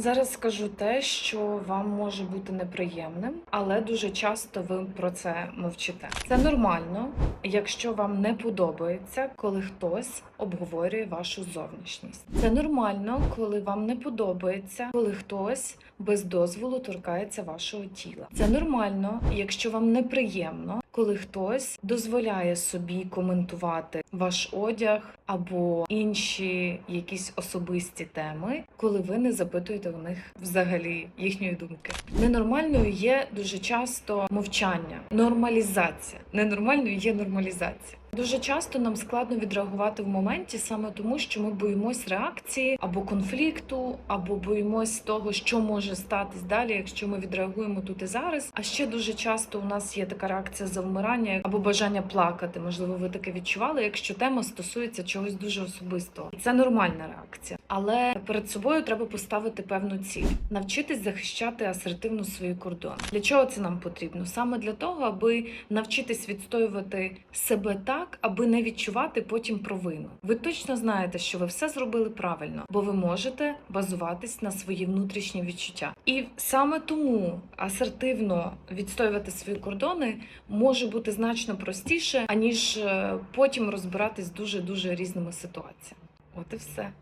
Зараз скажу те, що вам може бути неприємним, але дуже часто ви про це мовчите. Це нормально, якщо вам не подобається, коли хтось обговорює вашу зовнішність. Це нормально, коли вам не подобається, коли хтось без дозволу торкається вашого тіла. Це нормально, якщо вам неприємно, коли хтось дозволяє собі коментувати ваш одяг або інші якісь особисті теми, коли ви не запитуєте у них взагалі їхньої думки. Ненормальною є дуже часто мовчання, нормалізація. Ненормальною є нормалізація. Дуже часто нам складно відреагувати в моменті саме тому, що ми боїмось реакції або конфлікту, або боїмось того, що може статись далі, якщо ми відреагуємо тут і зараз. А ще дуже часто у нас є така реакція завмирання або бажання плакати. Можливо, ви таке відчували, якщо тема стосується чогось дуже особистого. Це нормальна реакція, але перед собою треба поставити певну ціль, навчитись захищати асертивно свої кордони. Для чого це нам потрібно? Саме для того, аби навчитись відстоювати себе так, аби не відчувати потім провину. Ви точно знаєте, що ви все зробили правильно, бо ви можете базуватись на свої внутрішні відчуття. І саме тому асертивно відстоювати свої кордони може бути значно простіше, аніж е, потім розбиратись дуже дуже різними ситуаціями. От і все.